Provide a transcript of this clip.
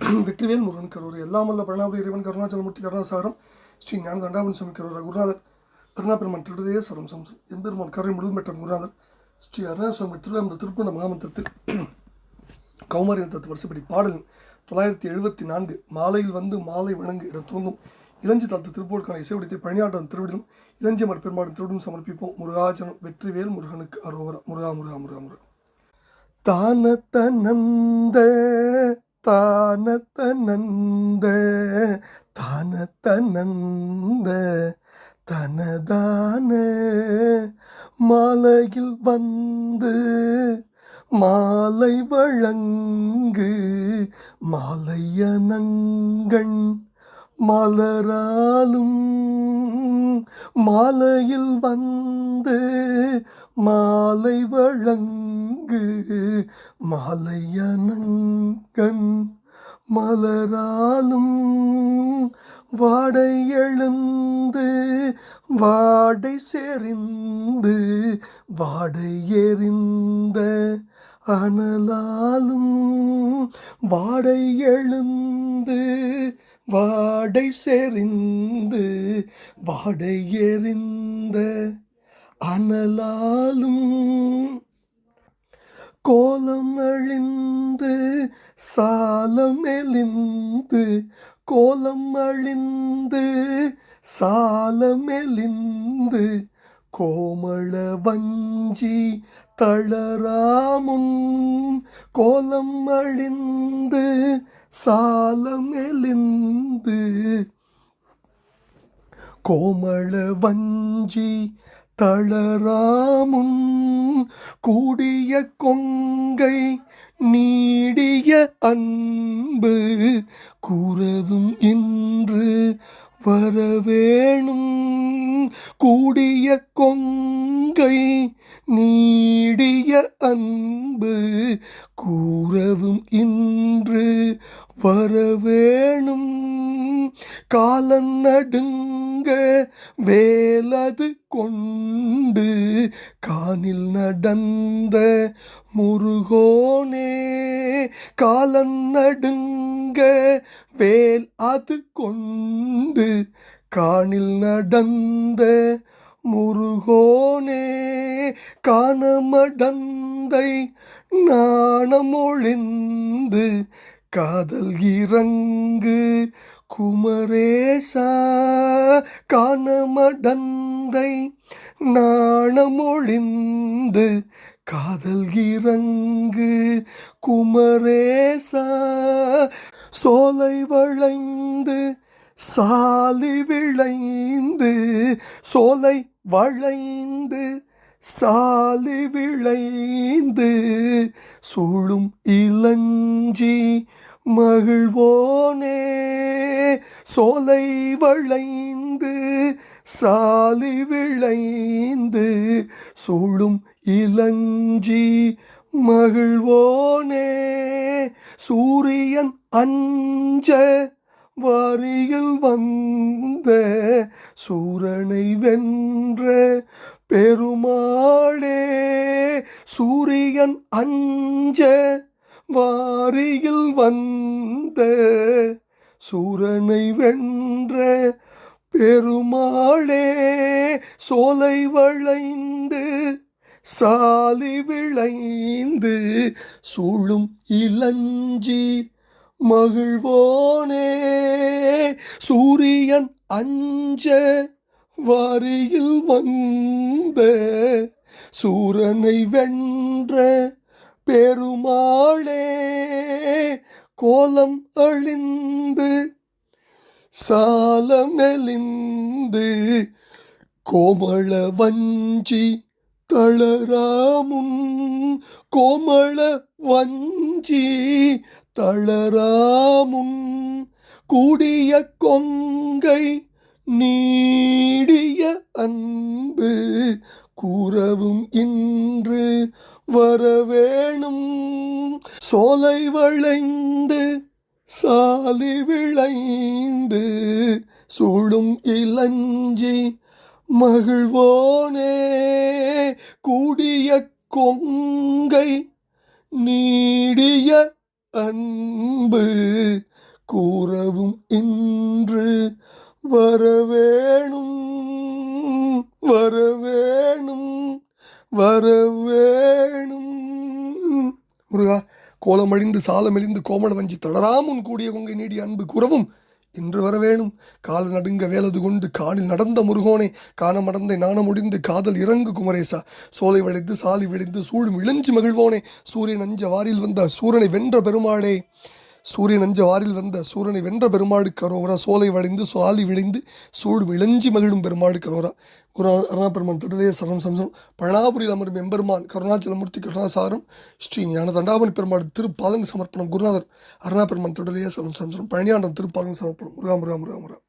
வெற்றிவேல் முருகன் கரூர். எல்லாமல்ல பரணாபுரி இறைவன் கருணாச்சலமூர்த்தி கருணாசாரம் ஸ்ரீ ஞான தண்டாபன் சுவாமி கரூர் குருநாதர் அருணாபெருமான் திருடதே சரம் சம்சம் எம்பெருமான் கரை முழுதும் பெற்ற குருநாதர் ஸ்ரீ அருணாசுவாமி திருவிழா திருக்குண்ட மகாமந்திரத்தில் கௌமாரி தத்து வருஷப்படி பாடல் தொள்ளாயிரத்தி எழுபத்தி நான்கு மாலையில் வந்து மாலை வணங்கு இடம் தூங்கும் இளஞ்சி தத்து திருப்பூருக்கான இசைவடித்தை பழனியாட்டம் திருவிடும் இளஞ்சியமர் பெருமாடும் திருவிடும் சமர்ப்பிப்போம். முருகாச்சனம் வெற்றிவேல் முருகனுக்கு அரோவர முருகா முருகா முருகா முருகா. தானத்தனந்த தானத்தனந்த தானத்தனந்த தனதான மாலையில் வந்து மாலை வழங்கு மாலையனங்கண் மலராலும் மாலையில் வந்து மாலை வழங்கு மாலையனங்கண் மலராலும் வாடை எழுந்து வாடை செறிந்து வாடை எறிந்த அனலாலும் வாடை எழுந்து வாடை செறிந்து வாடை எறிந்த அனலாலும் கோலம் அழிந்து சாலம் மெலிந்து கோலம் அழிந்து சாலம் மெலிந்து கோமள வஞ்சி தளராமுன் கோலம் அழிந்து சாலம் மெலிந்து கோமள வஞ்சி தளராமுன் கூடிய கொங்கை நீடிய அன்பு கூறதும் இன்று வரவேணும். கூடிய கொங்கை நீடிய அன்பு கூறவும் இன்று வரவேணும். காலம் நடுங்க வேலது கொண்டு காணில் நடந்த முருகோனே காலம் நடுங்க வேல் அது கொண்டு காணில் நடந்த முருகோனே காணமடந்தை நாணமொழிந்து காதல் இறங்கு குமரேசா காணமடந்தை நாணமொழிந்து காதல் இறங்கு. குமரேசா சோலை வளைந்து சாலி விளைந்து சோலை வளைந்து சாலி விளைந்து சூழும் இளஞ்சி மகிழ்வோனே. சோலை வளைந்து சாலி விளைந்து சூழும் இளஞ்சி மகிழ்வோனே. சூரியன் அஞ்ச வாரியில் வந்த சூரனை வென்ற பெருமாளே. சூரியன் அஞ்ச வாரியில் வந்த சூரனை வென்ற பெருமாளே சோலை வளைந்து சாலி விளைந்து சூழும் இளஞ்சி மகிழ்வோனே. சூரியன் அஞ்ச வாரியில் வந்த சூரனை வென்ற பெருமாளே கோலம் அழிந்து சாலமெலிந்து கோமள வஞ்சி தளராமும் கோமள வஞ்சி தளராமும் கூடிய கொங்கை நீடிய அன்பு கூறவும் இன்று வரவேணும். சோலை வளைந்து சாலி விளைந்து சூழும் இளஞ்சி மகிழ்வோனே. கூடிய கொங்கை நீடிய அன்பு கூறவும் இன்று வரவேணும் வரவேணும் வரவே முருகா கோலமழிந்து சாலமெழிந்து கோமள வஞ்சி தளராமுன் கூடிய கொங்கை நீடி அன்பு கூறவும் இன்று வரவேணும் கால நடுங்க வேலது கொண்டு காலில் நடந்த முருகோனே காணமடந்தை நாணமுடிந்து காதல் இறங்கு குமரேசா. சோலை வளைந்து சாலி விளைந்து சூழும் இளஞ்சி மகிழ்வோனே சூரியன் அஞ்ச வாரில் வந்த சூரனை வென்ற பெருமாளே. சூரியன் அஞ்ச வாரில் வந்த சூரனை வென்ற பெருமாடு கரோரா சோலை வளைந்து சுவாலி விளைந்து சூடு விளைஞ்சி மகிழும் பெருமாடு கரோரா குரு அருணாபெருமான் திருடலே சரணம் சம்சம் பழனாபுரியில் அமரும் எம்பெருமான் கருணாச்சலமூர்த்தி கருணாசாரம் ஸ்ரீ ஞான தண்டாபனி பெருமாடு திருப்பாதங்க சமர்ப்பணம். குருநாதர் அருணாபெருமான் திருடலே சரணம் சம்சம் பழனியாண்டம் திருப்பாதங்க சமர்ப்பணம். முருகா முருகா முருகா முருகா.